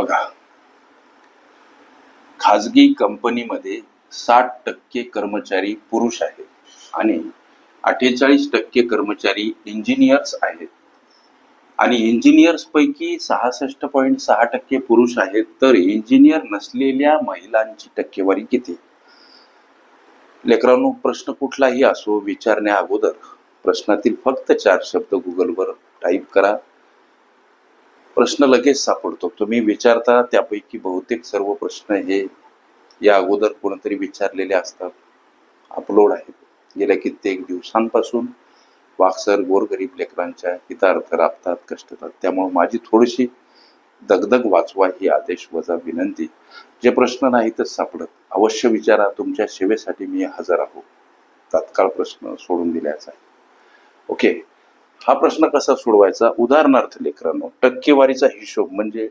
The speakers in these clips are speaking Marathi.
बघा. खाजगी कंपनीमध्ये साठ टक्के कर्मचारी पुरुष आहेत आणि अठ्ठेचाळीस टक्के कर्मचारी इंजिनियर्स आहेत. आणि इंजिनियर्स पैकी सहासष्ट पॉईंट सहा टक्के पुरुष आहेत तर इंजिनियर नसलेल्या महिलांची टक्केवारी किती? लेकरांनो प्रश्न कुठलाही असो विचारण्या अगोदर प्रश्नातील फक्त चार शब्द गुगलवर टाईप करा. प्रश्न लगेच सापडतो. तुम्ही विचारता त्यापैकी बहुतेक सर्व प्रश्न हे या अगोदर कोणतरी विचारलेले असतात. अपलोड आहेत. गेल्या कित्येक दिवसांपासून वाक्सर गोरगरीब लेकरांच्या हितार्थ राबतात कष्टतात. त्यामुळे माझी थोडीशी दगदग वाचवा ही आदेश वजा विनंती. जे प्रश्न नाहीतच सापडत. अवश्य विचारा. तुमच्या सेवेसाठी मी हजर आहो. तात्काळ प्रश्न सोडून दिल्याचा ओके. हा प्रश्न कसा सोडवायचा? उदाहरणार्थ लेकरांनो टक्केवारीचा हिशोब म्हणजे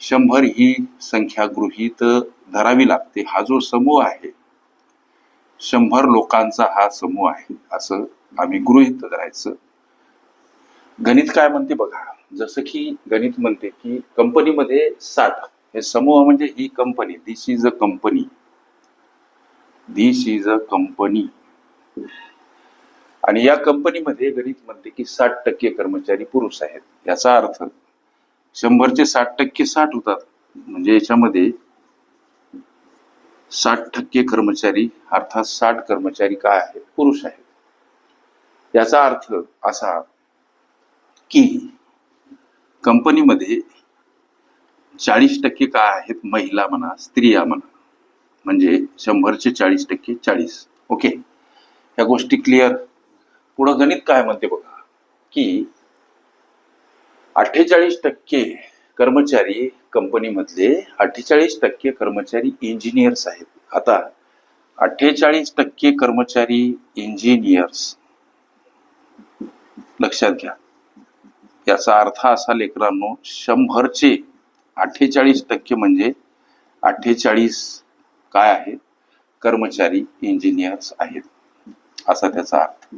शंभर ही संख्या गृहीत धरावी लागते. हा जो समूह आहे शंभर लोकांचा हा समूह आहे असं आम्ही गृहीत धरायचं. गणित काय म्हणते बघा? जसं की गणित म्हणते की कंपनीमध्ये साठ हे समूह म्हणजे ही company. This is a company this is a company आणि या कंपनीमध्ये गणित म्हणते की साठ टक्के कर्मचारी पुरुष आहेत. याचा अर्थ शंभरचे साठ टक्के साठ होतात. म्हणजे याच्यामध्ये साठ टक्के कर्मचारी अर्थात साठ कर्मचारी काय आहेत? पुरुष आहेत. याचा अर्थ असा की कंपनीमध्ये चाळीस टक्के काय आहेत? महिला म्हणा स्त्रिया म्हणा. म्हणजे शंभरचे चाळीस टक्के चाळीस. ओके? या गोष्टी क्लिअर पुढं गणित काय म्हणते बघा की अठ्ठेचाळीस टक्के कर्मचारी कंपनीमधले अठ्ठेचाळीस टक्के कर्मचारी इंजिनियर्स आहेत. आता अठ्ठेचाळीस टक्के कर्मचारी इंजिनियर्स लक्षात घ्या. याचा अर्थ असा लेकरांनो शंभरचे अठ्ठेचाळीस टक्के म्हणजे अठ्ठेचाळीस काय आहेत? कर्मचारी इंजिनियर्स आहेत. असा त्याचा अर्थ.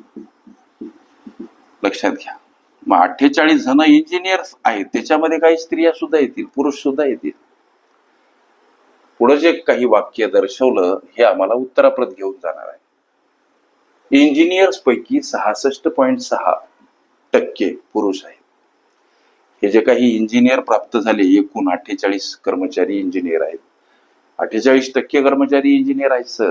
लक्षात घ्या. मग अठ्ठेचाळीस जण इंजिनियर्स आहेत त्याच्यामध्ये काही स्त्रिया सुद्धा येतील पुरुष सुद्धा येतील. पुढे जे काही वाक्य दर्शवलं हे आम्हाला उत्तराप्रत घेऊन जाणार आहे. इंजिनियर्स पैकी सहासष्ट पॉईंट सहा टक्के पुरुष आहेत. हे जे काही इंजिनियर प्राप्त झाले एकूण अठ्ठेचाळीस कर्मचारी इंजिनियर आहेत. अठ्ठेचाळीस टक्के कर्मचारी इंजिनियर आहेत सर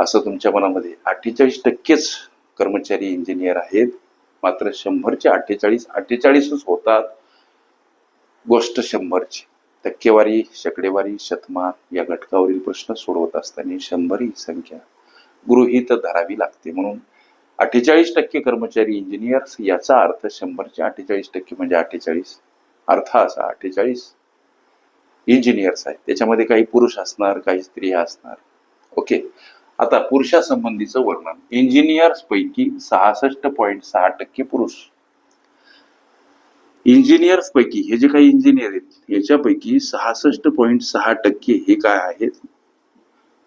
असं तुमच्या मनामध्ये. अठ्ठेचाळीस टक्केच कर्मचारी इंजिनियर आहेत. मात्र शंभरचे अठ्ठेचाळीस अठ्ठेचाळीसच होतात. गोष्ट शंभरची. टक्केवारी शकडेवारी शतमान या घटकावरील प्रश्न सोडवत असताना शंभर ही संख्या गृहीत धरावी लागते. म्हणून अठ्ठेचाळीस टक्के कर्मचारी इंजिनियर्स याचा अर्थ शंभरचे अठ्ठेचाळीस टक्के म्हणजे अठ्ठेचाळीस. अर्थ असा अठ्ठेचाळीस इंजिनियर्स आहेत. त्याच्यामध्ये काही पुरुष असणार काही स्त्रिया असणार. ओके. आता पुरुषासंबंधीचं वर्णन. इंजिनियर्स पैकी सहासष्ट पॉईंट सहा टक्के पुरुष. इंजिनियर्स पैकी हे जे काही इंजिनियर आहेत याच्यापैकी सहासष्ट पॉईंट सहा टक्के हे काय आहेत?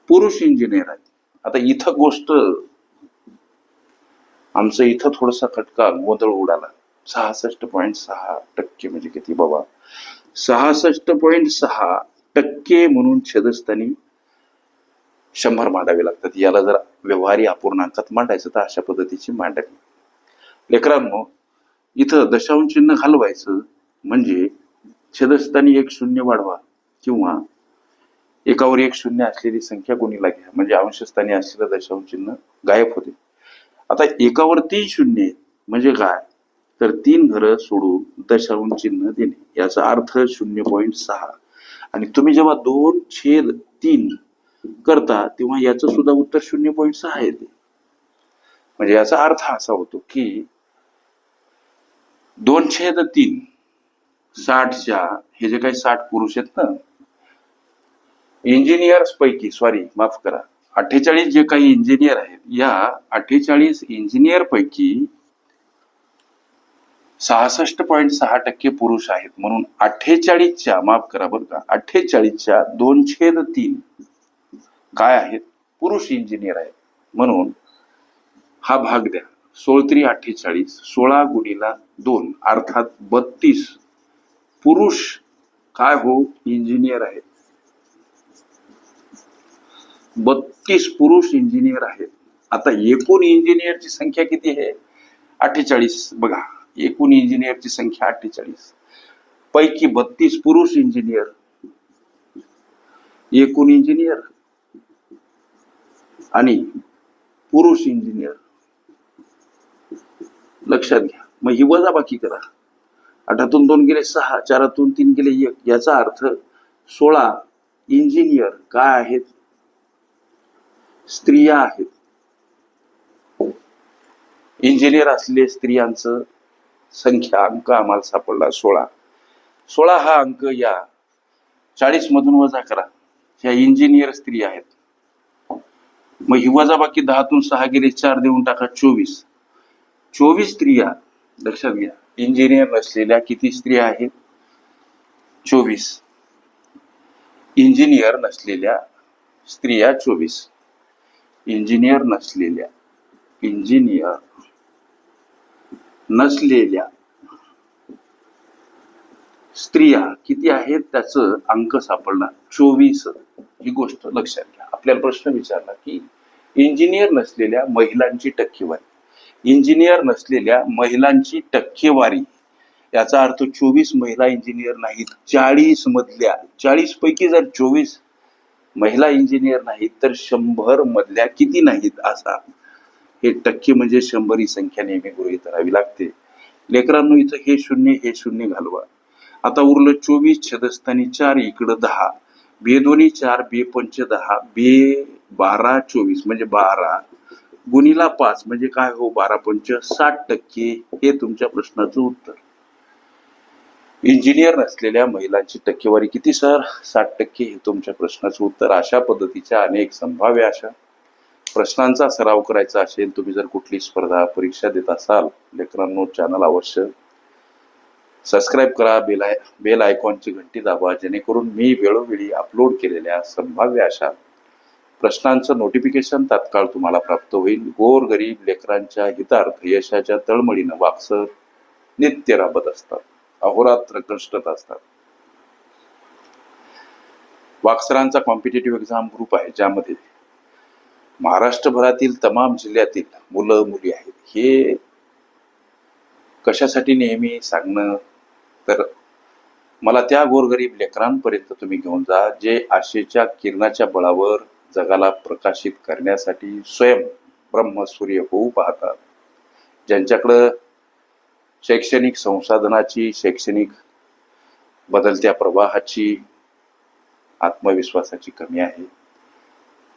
पुरुष इंजिनियर आहेत. आता इथं गोष्ट आमचं इथं थोडासा खटका गोंधळ उडाला. सहासष्ट पॉईंट सहा टक्के म्हणजे किती बाबा? सहासष्ट पॉईंट सहा टक्के म्हणून छेदस्थानी शंभर मांडावे लागतात. याला जर व्यवहारी अपूर्णांकात मांडायचं तर अशा पद्धतीची मांडावी लेकरांनो इथं दशांश चिन्ह घालवायचं म्हणजे छेदस्थानी एक शून्य वाढवा किंवा एकावर एक शून्य असलेली संख्या गुणीला घ्या. म्हणजे अंशस्थानी असलेलं दशांश चिन्ह गायब होते. आता एकावर तीन शून्य म्हणजे काय? तर तीन घरं सोडून दशांश चिन्ह देणे. याचा अर्थ शून्य पॉईंट सहा. आणि तुम्ही जेव्हा दोन छेद तीन करता तेव्हा याचं सुद्धा उत्तर शून्य पॉईंट सहा येते. म्हणजे याचा अर्थ असा होतो की दोन छेद तीन साठच्या हे जे काही साठ पुरुष आहेत ना इंजिनियर्स पैकी सॉरी माफ करा अठ्ठेचाळीस जे काही इंजिनियर आहेत या अठ्ठेचाळीस इंजिनियर पैकी सहासष्ट पॉईंट सहा टक्के पुरुष आहेत. म्हणून अठ्ठेचाळीसच्या माफ करा बरं का अठ्ठेचाळीसच्या दोन छेद तीन काय आहेत? पुरुष इंजिनियर आहेत. म्हणून हा भाग द्या. सोळत्री अठ्ठेचाळीस सोळा गुणीला दोन अर्थात बत्तीस. पुरुष काय हो? इंजिनियर आहेत. बत्तीस पुरुष इंजिनियर आहेत. आता एकूण इंजिनियरची संख्या किती आहे? अठ्ठेचाळीस. बघा एकूण इंजिनियरची संख्या अठ्ठेचाळीस. पैकी बत्तीस पुरुष इंजिनियर एकूण इंजिनियर आणि पुरुष इंजिनियर लक्षात घ्या. मग ही वजाबाकी करा. आठातून दोन गेले सहा चारातून तीन गेले एक. याचा अर्थ सोळा इंजिनियर काय आहेत? स्त्रिया आहेत. इंजिनियर असलेले स्त्रियांचं संख्या अंक आम्हाला सापडला सोळा. सोळा हा अंक या चाळीस मधून वजा करा. ह्या इंजिनियर स्त्री आहेत. मग ही वजाबाकी दहातून सहा गेले चार देऊन टाका चोवीस. चोवीस स्त्रिया लक्षात घ्या इंजिनियर नसलेल्या किती स्त्रिया आहेत? चोवीस. इंजिनियर नसलेल्या स्त्रिया चोवीस. इंजिनियर नसलेल्या इंजिनियर नसलेल्या स्त्रिया किती आहेत? त्याचं अंक सापडणार. चोवीस. ही गोष्ट लक्षात घ्या. आपल्याला प्रश्न विचारला की इंजिनियर नसलेल्या महिलांची टक्केवारी. इंजिनियर नसलेल्या महिलांची टक्केवारी. याचा अर्थ चोवीस महिला इंजिनियर नाहीत चाळीस मधल्या चाळीस पैकी जर चोवीस महिला इंजिनियर नाहीत तर शंभर मधल्या किती नाहीत असा? हे टक्के म्हणजे शंभर ही संख्या नेहमी गृहित धरावी लागते. लेकरांनो इथं हे शून्य हे शून्य घालवा. आता उरलं चोवीस छदस्थानी चार इकडं दहा. बे दोन्ही चार बे पंच दहा बे बारा चोवीस म्हणजे बारा गुणीला पाच म्हणजे काय हो बारा पंच साठ टक्के हे तुमच्या प्रश्नाचं उत्तर. इंजिनियर नसलेल्या महिलांची टक्केवारी किती सर? साठ टक्के हे तुमच्या प्रश्नाचं उत्तर. अशा पद्धतीच्या अनेक संभाव्य अशा प्रश्नांचा सराव करायचा असेल तुम्ही जर कुठली स्पर्धा परीक्षा देत असाल लेकरांनो चॅनल अवश्य सबस्क्राईब करा बेल आय बेल आयकॉनची घंटी दाबा जेणेकरून मी वेळोवेळी अपलोड केलेल्या संभाव्य अशा प्रश्नांचं नोटिफिकेशन तात्काळ तुम्हाला प्राप्त होईल. गोर गरीब लेकरांच्या हितार्थ यशाच्या तळमळीनं वाक्सर नित्य राबत असतात. अहोरात्र कष्टत असतात. वाक्सरांचा कॉम्पिटेटिव्ह एक्झाम ग्रुप आहे ज्यामध्ये महाराष्ट्रभरातील तमाम जिल्ह्यातील मुलं मुली आहेत. हे कशासाठी नेहमी सांगणं तर मला त्या गोरगरीब लेकरांपर्यंत तुम्ही घेऊन जा जे आशेच्या किरणाच्या बळावर जगाला प्रकाशित करण्यासाठी स्वयं ब्रह्मसूर्य होऊ पाहतात ज्यांच्याकडं शैक्षणिक संसाधनाची शैक्षणिक बदलत्या प्रवाहाची आत्मविश्वासाची कमी आहे.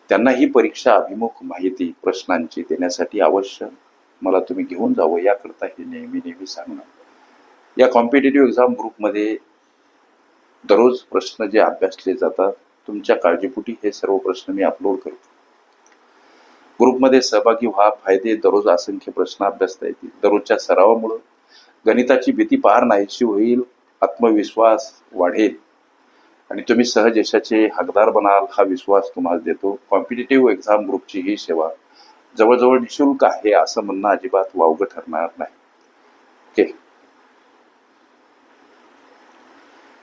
त्यांना ही परीक्षा अभिमुख माहिती प्रश्नांची देण्यासाठी अवश्य मला तुम्ही घेऊन जावं याकरता हे नेहमी नेहमी सांगणं या कॉम्पिटेटिव्ह एक्झाम ग्रुपमध्ये दररोज प्रश्न जे अभ्यासले जातात तुमच्या काळजीपुटी हे सर्व प्रश्न मी अपलोड करतो. ग्रुपमध्ये सहभागी व्हा फायदे दररोज असंख्य प्रश्न अभ्यासता येतील. दररोजच्या सरावामुळं गणिताची भीती पार नाहीशी होईल आत्मविश्वास वाढेल. आणि तुम्ही सहज यशाचे हकदार बनाल हा विश्वास तुम्हाला देतो. कॉम्पिटेटिव्ह एक्झाम ग्रुपची ही सेवा जवळजवळ निशुल्क आहे असं म्हणणं अजिबात वावगं ठरणार नाही. ओके